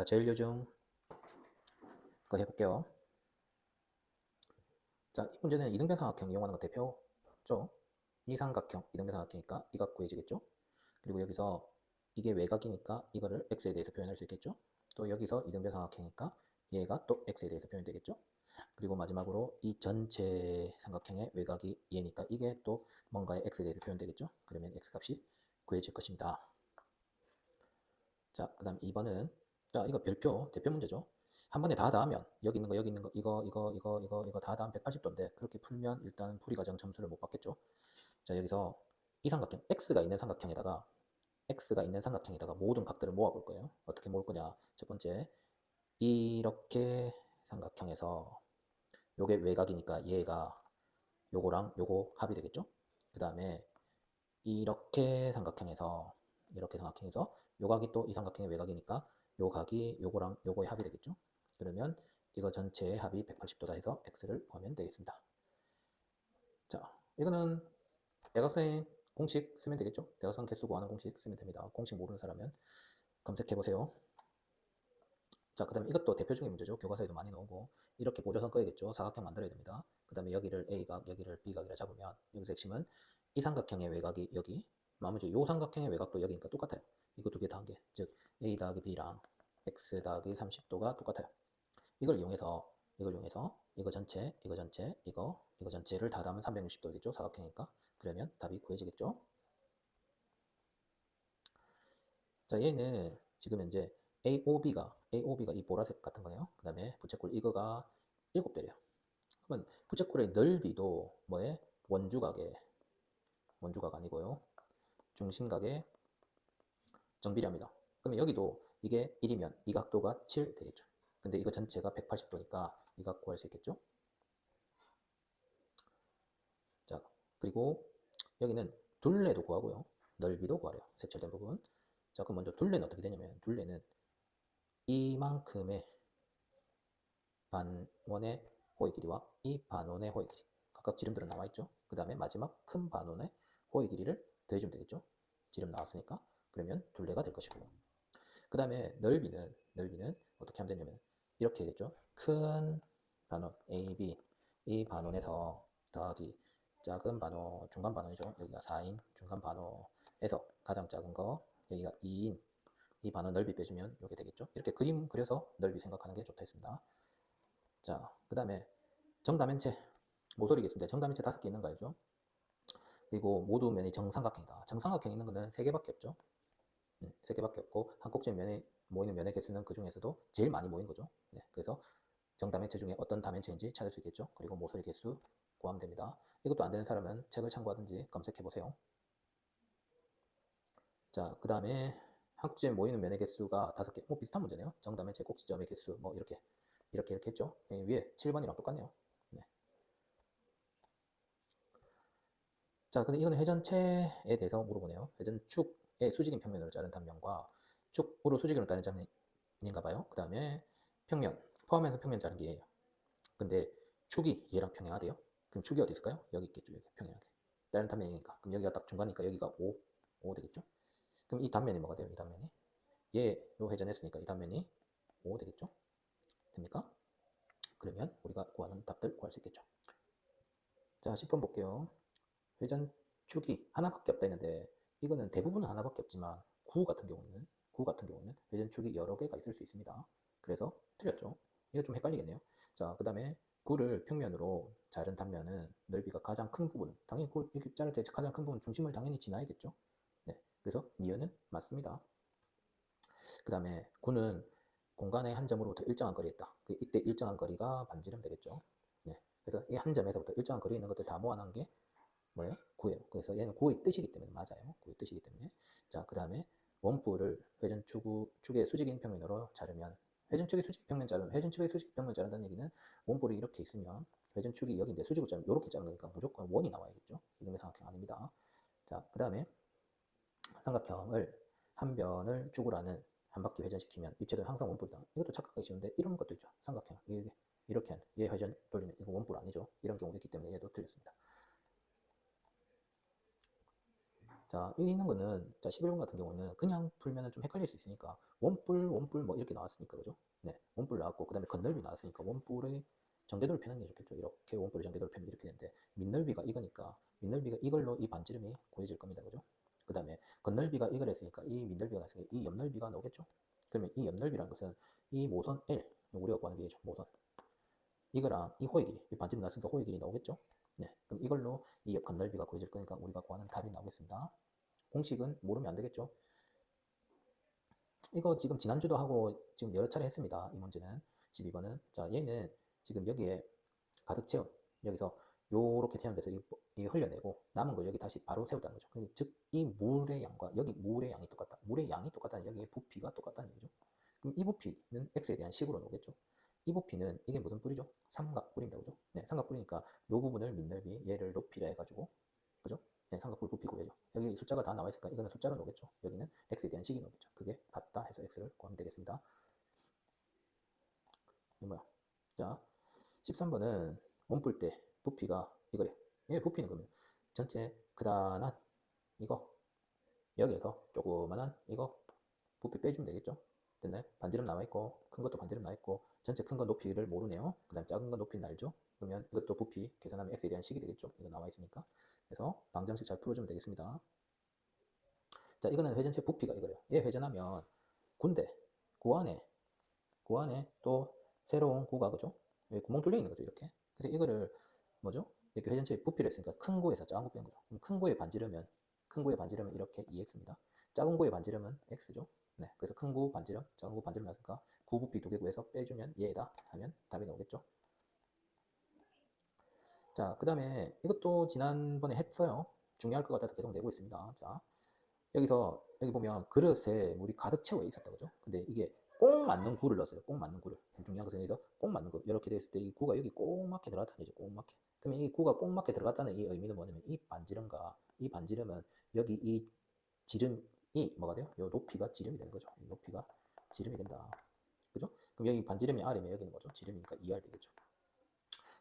자, 제일 요즘 거 해볼게요. 자, 이 문제는 이등변 삼각형 이용하는 거 대표죠. 이 삼각형, 이등변 삼각형이니까 이가 구해지겠죠. 그리고 여기서 이게 외곽이니까 이거를 x에 대해서 표현할 수 있겠죠. 또 여기서 이등변 삼각형이니까 얘가 또 x에 대해서 표현되겠죠. 그리고 마지막으로 이 전체 삼각형의 외곽이 얘니까 이게 또 뭔가의 x에 대해서 표현되겠죠. 그러면 x 값이 구해질 것입니다. 자, 그 다음 2번은 자, 이거 별표, 대표 문제죠. 한 번에 다 더하면 여기 있는 거, 여기 있는 거, 이거, 이거, 이거, 이거, 이거 다 더하면 180도인데 그렇게 풀면 일단 풀이 과정 점수를 못 받겠죠. 자, 여기서 이 삼각형, x가 있는 삼각형에다가 x가 있는 삼각형에다가 모든 각들을 모아 볼 거예요. 어떻게 모을 거냐? 첫 번째, 이렇게 삼각형에서 요게 외곽이니까 얘가 요거랑 요거 합이 되겠죠? 그 다음에 이렇게 삼각형에서 이렇게 삼각형에서 요 각이 또 이 삼각형의 외곽이니까 요 각이 요거랑 요거의 합이 되겠죠? 그러면 이거 전체의 합이 180도다 해서 x를 구하면 되겠습니다. 자, 이거는 대각선의 공식 쓰면 되겠죠? 대각선 개수 구하는 공식 쓰면 됩니다. 공식 모르는 사람은 검색해 보세요. 자, 그 다음에 이것도 대표적인 문제죠. 교과서에도 많이 나오고 이렇게 보조선 꺼야겠죠. 사각형 만들어야 됩니다. 그 다음에 여기를 A각, 여기를 B각이라 잡으면 여기서 핵심은 이 삼각형의 외곽이 여기 나머지 요 삼각형의 외곽도 여기니까 똑같아요. 이거 두 개 더한 게, 즉 A 더하기 B랑 X 더하기 30도가 똑같아요. 이걸 이용해서 이걸 이용해서 이거 전체, 이거 전체, 이거, 이거 전체를 다 더하면 360도겠죠. 사각형이니까. 그러면 답이 구해지겠죠. 자, 얘는 지금 현재 AOB가 AOB가 이 보라색 같은 거네요. 그 다음에 부채꼴 이거가 7배래요. 그러면 부채꼴의 넓이도 뭐에 원주각의 원주각 아니고요. 중심각의 정비례합니다. 그러면 여기도 이게 1이면 이 각도가 7 되겠죠. 근데 이거 전체가 180도니까 이각 구할 수 있겠죠. 자, 그리고 여기는 둘레도 구하고요. 넓이도 구하래요. 색칠된 부분. 자, 그럼 먼저 둘레는 어떻게 되냐면 둘레는 이만큼의 반원의 호의 길이와 이 반원의 호의 길이 각각 지름들은 나와 있죠. 그 다음에 마지막 큰 반원의 호의 길이를 더해주면 되겠죠. 지름 나왔으니까 그러면 둘레가 될 것이고 그 다음에 넓이는 넓이는 어떻게 하면 되냐면 이렇게 되겠죠. 큰 반원 AB 이 반원에서 더하기 작은 반원 중간 반원이죠. 여기가 4인 중간 반원에서 가장 작은 거 여기가 2인 이 반원 넓이 빼주면 이렇게 되겠죠. 이렇게 그림 그려서 넓이 생각하는 게 좋다 했습니다. 자, 그 다음에 정다면체 모서리겠습니다. 정다면체 다섯 개 있는 거 알죠? 그리고 모두 면이 정삼각형이다. 정삼각형 있는 거는 세 개밖에 없죠. 네, 세 개밖에 없고 한 꼭지 면에 모이는 면의 개수는 그 중에서도 제일 많이 모인 거죠. 네, 그래서 정다면체 중에 어떤 다면체인지 찾을 수 있겠죠. 그리고 모서리 개수 구하면 됩니다. 이것도 안 되는 사람은 책을 참고하든지 검색해 보세요. 자, 그 다음에 한 꼭지에 모이는 면의 개수가 다섯 개. 뭐 비슷한 문제네요. 정다면체 꼭지점의 개수 뭐 이렇게 이렇게 이렇게 했죠. 예, 위에 7번이랑 똑같네요. 네. 자, 근데 이거는 회전체에 대해서 물어보네요. 회전축 의 수직인 평면으로 자른 단면과 축으로 수직으로 자른 단면인가 봐요. 그 다음에 평면, 포함해서 평면 자른 게예요. 근데 축이 얘랑 평행하대요. 그럼 축이 어디 있을까요? 여기 있겠죠. 여기 평행하게. 다른 단면이니까. 그럼 여기가 딱 중간이니까 여기가 5, 5 되겠죠. 그럼 이 단면이 뭐가 돼요? 이 단면이 얘로 회전했으니까 이 단면이 5 되겠죠. 됩니까? 그러면 우리가 구하는 답들 구할 수 있겠죠. 자, 10번 볼게요. 회전축이 하나밖에 없다 했는데 이거는 대부분은 하나밖에 없지만 구 같은 경우는 구 같은 경우는 회전축이 여러 개가 있을 수 있습니다. 그래서 틀렸죠. 이거 좀 헷갈리겠네요. 자, 그 다음에 구를 평면으로 자른 단면은 넓이가 가장 큰 부분, 당연히 구 이렇게 자를 때 가장 큰 부분 중심을 당연히 지나야겠죠. 네, 그래서 니은은 맞습니다. 그 다음에 구는 공간의 한 점으로부터 일정한 거리에 있다. 그 이때 일정한 거리가 반지름 되겠죠. 네, 그래서 이 한 점에서부터 일정한 거리에 있는 것들 다 모아놓은 게 뭐예요? 구예요. 그래서 얘는 구의 뜻이기 때문에 맞아요. 구의 뜻이기 때문에. 자, 그 다음에 원뿔을 회전축, 축의 수직인 평면으로 자르면 회전축의 수직 평면 자르는 회전축의 수직 평면 자른다는 얘기는 원뿔이 이렇게 있으면 회전축이 여기인데 수직으로 자르면 이렇게 자르는 거니까 무조건 원이 나와야겠죠. 이놈의 삼각형 아닙니다. 자, 그 다음에 삼각형을 한 변을 하는 한 바퀴 회전시키면 입체도 항상 원뿔이다. 이것도 착각하기 쉬운데 이런 것도 있죠. 삼각형. 이게 이렇게 하는 얘 회전 돌리면 이거 원뿔 아니죠. 이런 경우가 있기 때문에 얘도 틀렸습니다. 자, 여기 있는 거는, 자, 11번 같은 경우는 그냥 풀면은 좀 헷갈릴 수 있으니까, 원뿔, 원뿔 뭐 이렇게 나왔으니까, 그죠? 네, 원뿔 나왔고, 그 다음에 건널비 나왔으니까, 원뿔의 정제도를 펴는 게 좋겠죠. 이렇게 원뿔의 정제도를 펴면 이렇게 되는데, 밑넓이가 이거니까, 밑넓이가 이걸로 이 반지름이 구해질 겁니다. 그죠? 그 다음에 건널비가 이걸 했으니까, 이 밑넓이가 났으니까, 이 옆넓이가 나오겠죠? 그러면 이 옆넓이라는 것은 이 모선 L, 우리가 구하는 게 모선. 이거랑 이 호의 길이, 이 반지름 났으니까 호의 길이 나오겠죠? 네, 그럼 이걸로 이옆 건널비가 구해질 거니까 우리가 구하는 답이 나오겠습니다. 공식은 모르면 안 되겠죠? 이거 지금 지난주도 하고 지금 여러 차례 했습니다. 이 문제는 12번은 자 얘는 지금 여기에 가득 채운 여기서 요렇게 태운데서 이, 이 흘려내고 남은 걸 여기 다시 바로 세웠다는 거죠. 그러니까 즉이 물의 양과 여기 물의 양이 똑같다. 물의 양이 똑같다는 여기에 부피가 똑같다는 얘기죠. 그럼 이 부피는 x에 대한 식으로 나오겠죠. 이 부피는 이게 무슨 뿔이죠? 삼각뿔입니다. 그죠? 네, 삼각뿔이니까 요 부분을 밑넓이 얘를 높이라 해가지고 그죠? 네, 삼각뿔 부피 구해죠. 여기 숫자가 다 나와 있으니까 이거는 숫자로 나오겠죠. 여기는 x에 대한 식이 나오겠죠. 그게 같다 해서 x를 구하면 되겠습니다. 이 뭐야? 자, 13번은 원뿔 때 부피가 이거래. 얘 부피는 그러면 전체 크다란 이거 여기에서 조그만한 이거 부피 빼주면 되겠죠. 됐나요? 반지름 나와 있고 큰 것도 반지름 나와 있고 전체 큰거 높이를 모르네요. 그 다음 작은 거 높이는 알죠? 그러면 이것도 부피 계산하면 x에 대한 식이 되겠죠. 이거 나와 있으니까. 그래서 방정식 잘 풀어주면 되겠습니다. 자, 이거는 회전체 부피가 이거래요. 얘 회전하면 군대, 구 안에, 구 안에 또 새로운 구가 그죠? 여기 구멍 뚫려 있는 거죠, 이렇게. 그래서 이거를 뭐죠? 이렇게 회전체의 부피를 했으니까 큰 구에서 작은 구 빼는 거죠. 그럼 큰 구의 반지름은 큰 구의 반지름은 이렇게 2x입니다. 작은 구의 반지름은 x죠. 네, 그래서 큰 구 반지름, 작은 구 반지름 나왔으니까 구 부피 두 개 구해서 빼주면 얘다 하면 답이 나오겠죠. 자, 그 다음에 이것도 지난번에 했어요. 중요할 것 같아서 계속 내고 있습니다. 자, 여기서 여기 보면 그릇에 물이 가득 채워 있었다 그죠? 근데 이게 꼭 맞는 구를 넣었어요. 꼭 맞는 구를. 중요한 것은 여기서 꼭 맞는 구. 이렇게 되어 있을 때 이 구가 여기 꼭 맞게 들어갔다는 얘기죠. 꼭 맞게. 그러면 이 구가 꼭 맞게 들어갔다는 이 의미는 뭐냐면 이 반지름과 이 반지름은 여기 이 지름 이 뭐가 돼요? 요 높이가 지름이 되는 거죠. 이 높이가 지름이 된다. 그죠? 그럼 여기 반지름이 R이면 여기는 뭐죠? 지름이니까 2R 되겠죠.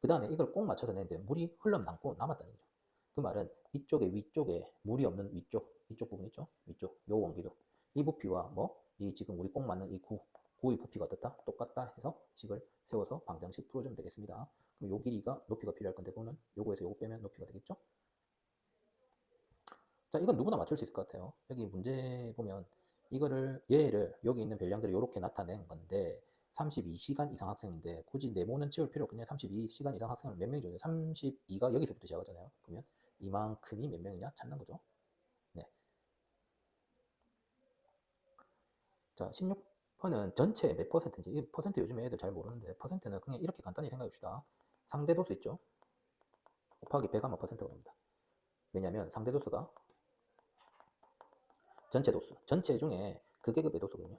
그 다음에 이걸 꼭 맞춰서 내는데 물이 흘러남고 남았다는 거죠. 그 말은 이쪽에 위쪽에 물이 없는 위쪽, 이쪽 부분 있죠? 위쪽, 요 원기도. 이 부피와 뭐, 이 지금 우리 꼭 맞는 이 구, 구의 부피가 어떻다? 똑같다 해서 식을 세워서 방정식 풀어주면 되겠습니다. 그럼 요 길이가 높이가 필요할 건데, 그거는 요거에서 요거 빼면 높이가 되겠죠? 자, 이건 누구나 맞출 수 있을 것 같아요. 여기 문제 보면 이거를, 얘를 여기 있는 별량들을 이렇게 나타낸 건데, 32시간 이상 학생인데 굳이 네모는 채울 필요 없겠냐 32시간 이상 학생을 몇 명이 죠 32가 여기서부터 시작하잖아요. 그러면 이만큼이 몇 명이냐? 찾는 거죠. 네. 자 16번은 전체 몇 퍼센트인지. 이 퍼센트 요즘에 애들 잘 모르는데 퍼센트는 그냥 이렇게 간단히 생각해 봅시다. 상대도수 있죠? 곱하기 100하면 퍼센트가 됩니다. 왜냐하면 상대도수가 전체 도수 전체 중에 극계급의 도수거든요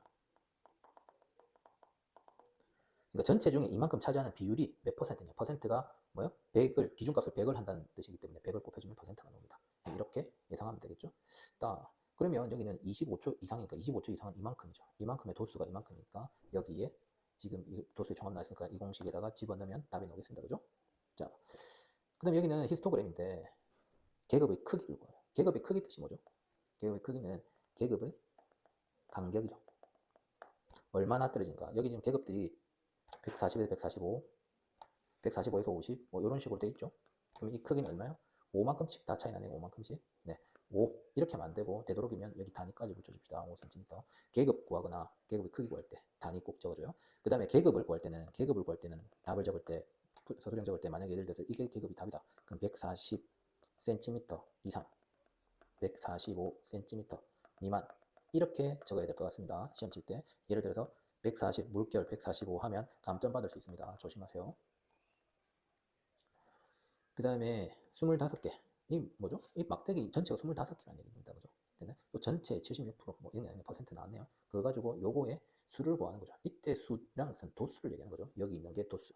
그러니까 전체 중에 이만큼 차지하는 비율이 몇 퍼센트냐? 퍼센트가 뭐요? 100을 기준값을 100을 한다는 뜻이기 때문에 100을 곱해주면 퍼센트가 나옵니다. 이렇게 예상하면 되겠죠? 따 그러면 여기는 25초 이상이니까 25초 이상은 이만큼이죠. 이만큼의 도수가 이만큼이니까 여기에 지금 이 도수의 종합 나왔으니까 이 공식에다가 집어넣으면 답이 나오겠습니다. 그죠? 자, 그 다음에 여기는 히스토그램인데 계급의 크기를 보아요. 계급의 크기 뜻이 뭐죠? 계급의 크기는 계급의 간격이죠. 얼마나 떨어진가? 여기 지금 계급들이 140에서 145, 145에서 50, 뭐 이런 식으로 돼 있죠. 그럼 이 크기는 얼마요? 5만큼씩 다 차이 나네요. 5만큼씩. 네. 5 이렇게 하면 안 되고 되도록이면 여기 단위까지 붙여줍시다. 5cm. 계급 구하거나 계급의 크기 구할 때 단위 꼭 적어줘요. 그 다음에 계급을 구할 때는 계급을 구할 때는 답을 적을 때 서술형 적을 때 만약에 예를 들어서 이게 계급이 답이다. 그럼 140cm 이상, 145cm 미만 이렇게 적어야 될 것 같습니다. 시험 칠 때 예를 들어서 140 물결 145 하면 감점 받을 수 있습니다. 조심하세요. 그 다음에 25개. 이 뭐죠? 이 막대기 전체가 25개라는 얘기입니다. 그죠? 또 전체 76%뭐 이런 게 아니라 퍼센트 나왔네요. 그거 가지고 요거의 수를 구하는 거죠. 이때 수랑 것은 도수를 얘기하는 거죠. 여기 있는 게 도수.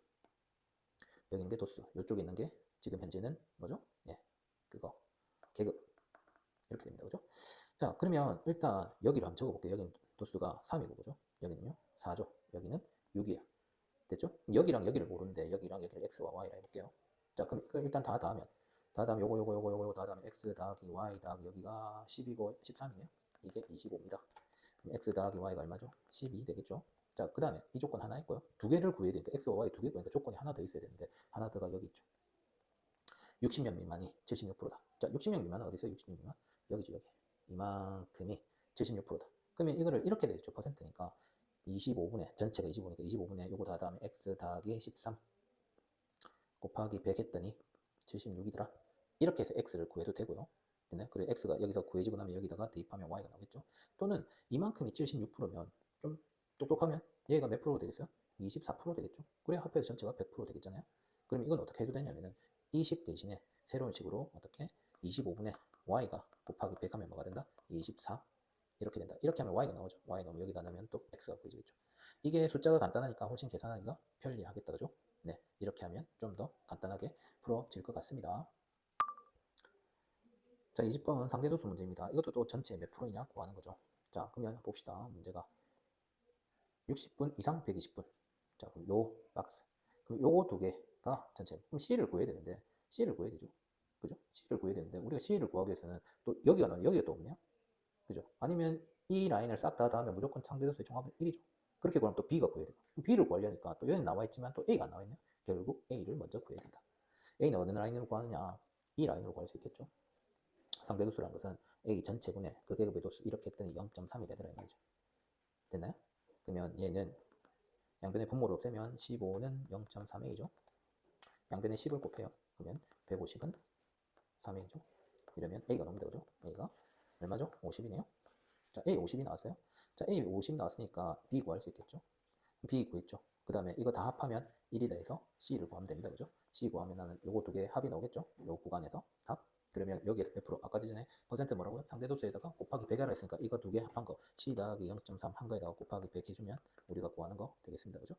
여기 있는 게 도수. 이쪽에 있는 게 지금 현재는 뭐죠? 예. 그거. 계급. 이렇게 됩니다. 그죠? 자, 그러면 일단 여기로 한번 적어볼게요. 여기는 도수가 3이고, 그죠? 여기는요? 4죠. 여기는 6이에요. 됐죠? 여기랑 여기를 모르는데 여기랑 여기를 x와 y라 해볼게요. 자, 그럼 이거 일단 다 더하면 다음 요거 요거 요거 요거 다음 x 더하기 y 더하기 여기가 10이고 13이네요. 이게 25입니다. 그럼 x 더하기 y가 얼마죠? 12 되겠죠? 자, 그 다음에 이 조건 하나 있고요. 두 개를 구해야 되니까 x와 y 두 개 구하니까 조건이 하나 더 있어야 되는데 하나 더가 여기 있죠. 60명 미만이 76%다. 자, 60명 미만은 어디 있어요? 60명 미만? 여기죠, 여기. 이만큼이 76%다. 그러면 이거를 이렇게 되겠죠. 퍼센트니까 25분의 전체가 25니까 25분의 요거 다 다음에 x 더하기 13 곱하기 100 했더니 76이더라. 이렇게 해서 x를 구해도 되고요. 됐나요? 그리고 x가 여기서 구해지고 나면 여기다가 대입하면 y가 나오겠죠. 또는 이만큼이 76%면 좀 똑똑하면 얘가 몇 프로 되겠어요? 24% 되겠죠. 그래 합해서 전체가 100% 되겠잖아요. 그럼 이건 어떻게 해도 되냐면은 이식 대신에 새로운 식으로 어떻게 25분의 y가 곱하기 100 하면 뭐가 된다? 24 이렇게 된다. 이렇게 하면 y가 나오죠. y 나오면 여기다 넣으면 또 x가 보이겠죠. 이게 숫자가 간단하니까 훨씬 계산하기가 편리하겠다. 그죠? 네. 이렇게 하면 좀 더 간단하게 풀어질 것 같습니다. 자, 20번 상대도수 문제입니다. 이것도 또 전체 몇 프로이냐 구하는 거죠. 자, 그러면 봅시다. 문제가 60분 이상 120분. 자, 그럼 요 박스. 그럼 요거 두 개가 전체. 그럼 C를 구해야 되는데 C를 구해야 되죠. 그죠? C를 구해야 되는데 우리가 C를 구하기 위해서는 또 여기가 나오면 여기가 또 없네요. 그죠? 아니면 이 라인을 싹다 다음에 무조건 상대도수의 종합은 1이죠. 그렇게 구하면 또 B가 구해야 돼요. B를 구하려니까 또 여기 나와 있지만 또 A가 안 나와 있네요. 결국 A를 먼저 구해야 된다. A는 어느 라인으로 구하느냐? 이 라인으로 구할 수 있겠죠. 상대도수라는 것은 A 전체분의 그 계급의 도수 이렇게 했더니 0.3이 되더라 이 말이죠. 됐나요? 그러면 얘는 양변의 분모를 없애면 15는 0.3A죠. 양변에 10을 곱해요. 그러면 150은 3A죠. 이러면 A가 나옵니다. 그죠? A가 얼마죠? 50이네요. 자, A 50이 나왔어요. 자, A 50 나왔으니까 B 구할 수 있겠죠. B 구했죠. 그 다음에 이거 다 합하면 1이다 해서 C를 구하면 됩니다. 그죠? C 구하면 나는 요거 두 개 합이 나오겠죠? 요 구간에서 합. 그러면 여기에서 몇 프로? 아까 전에 퍼센트 뭐라고요? 상대도수에다가 곱하기 100 하라 했으니까 이거 두 개 합한 거 C 더하기 0.3 한 거에다가 곱하기 100 해주면 우리가 구하는 거 되겠습니다. 그죠?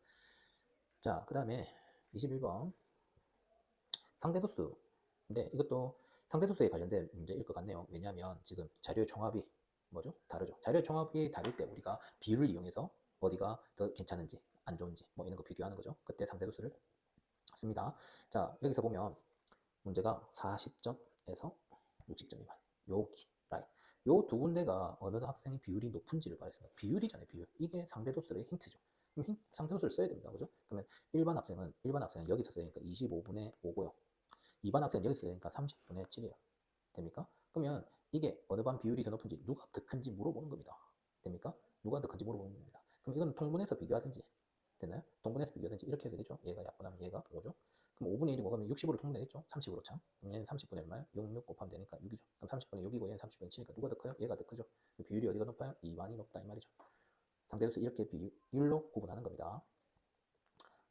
자, 그 다음에 21번 상대도수. 근데 이것도 상대도수에 관련된 문제일 것 같네요. 왜냐하면 지금 자료의 총합이 뭐죠? 다르죠. 자료의 총합이 다를 때 우리가 비율을 이용해서 어디가 더 괜찮은지 안 좋은지 뭐 이런 거 비교하는 거죠. 그때 상대도수를 씁니다. 자, 여기서 보면 문제가 40점에서 60점 미만. 여기 라인. 요두 군데가 어느 학생의 비율이 높은지를 말했습니다. 비율이잖아요, 비율. 이게 상대도수의 힌트죠. 그럼 힌- 상대도수를 써야 됩니다. 그죠? 그러면 일반 학생은 일반 학생은 여기서 써니까 25분의 5고요. 2반 학생은 여기서 써니까 30분의 7이에요. 됩니까? 그러면 이게 어느 반 비율이 더 높은지 누가 더 큰지 물어보는 겁니다. 됩니까? 누가 더 큰지 물어보는 겁니다. 그럼 이건 통분해서 비교하든지 됐나요? 동분해서 비교하든지 이렇게 해야 되겠죠? 얘가 약분하면 얘가 5죠? 그럼 5분의 1이 뭐가면 60으로 통분되겠죠? 30으로 참. 그럼 얘는 30분의 얼마예요? 6, 6 곱하면 되니까 6이죠. 그럼 30분의 6이고 얘는 30분의 7이니까 누가 더 커요? 얘가 더 크죠? 비율이 어디가 높아요? 2반이 높다 이 말이죠. 상대도수 이렇게 비율로 구분하는 겁니다.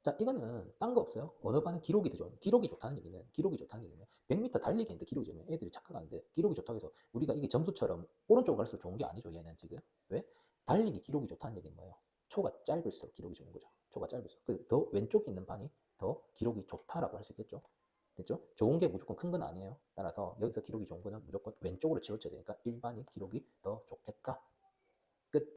자, 이거는 딴 거 없어요. 반은 기록이 되죠. 기록이 좋다는 얘기는 기록이 좋다는 얘기는 100m 달리기 했는데 기록이 좋으면 애들이 착각하는데 기록이 좋다고 해서 우리가 이게 점수처럼 오른쪽으로 갈수록 좋은 게 아니죠. 얘는 지금 왜 달리기 기록이 좋다는 얘기는 뭐예요? 초가 짧을수록 기록이 좋은 거죠. 초가 짧을수록 그더 왼쪽에 있는 반이 더 기록이 좋다라고 할 수 있겠죠. 됐죠? 좋은 게 무조건 큰 건 아니에요. 따라서 여기서 기록이 좋은 거는 무조건 왼쪽으로 치우쳐야 되니까 일반이 기록이 더 좋겠다. 끝.